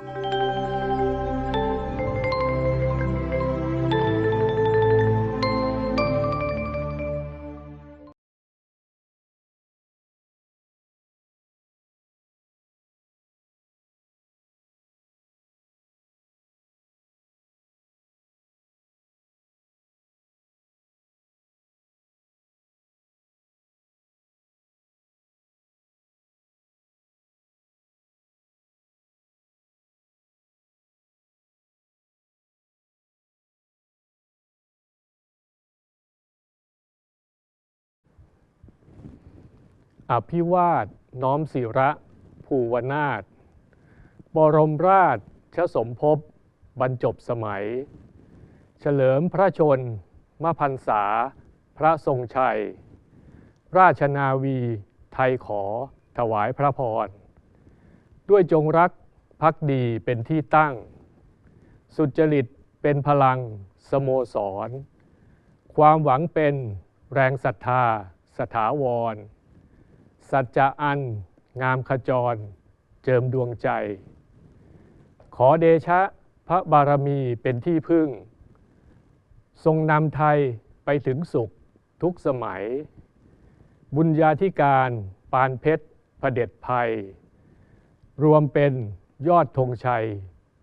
you อภิวาทน้อมศิระ ภูวนาถบรมราชชสมภพบรรจบสมัย เฉลิมพระชนมพรรษา พระทรงชัย ราชนาวีไทยขอถวายพระพร ด้วยจงรักภักดีเป็นที่ตั้ง สุจริตเป็นพลังสโมสร ความหวังเป็นแรงศรัทธาสถาวร สัจจะอันงามขจร เจิมดวงใจ ขอเดชะพระบารมีเป็นที่พึ่ง ทรงนำไทยไปถึงสุขทุกสมัย บุญญาธิการปานเพชรพระเด็จภัย รวมเป็นยอดธงชัย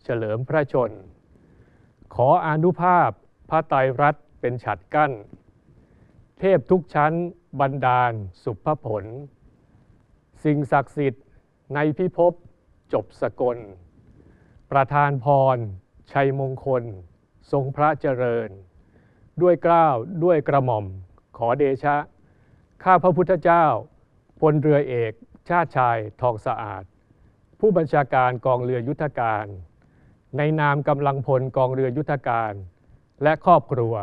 เฉลิมพระชน ขออนุภาพพระไตรรัตเป็นฉัดกั้น เทพทุกชั้นบันดาลสุภผล สิ่งศักดิ์สิทธิ์ในพิภพจบสกล ประทานพร ชัยมงคล ทรงพระเจริญ ด้วยกล้าวด้วยกระหม่อม ขอเดชะ ข้าพระพุทธเจ้าพลเรือเอกชาติชายทองสะอาด ผู้บัญชาการกองเรือยุทธการ ในนามกำลังพลกองเรือยุทธการ และครอบครัว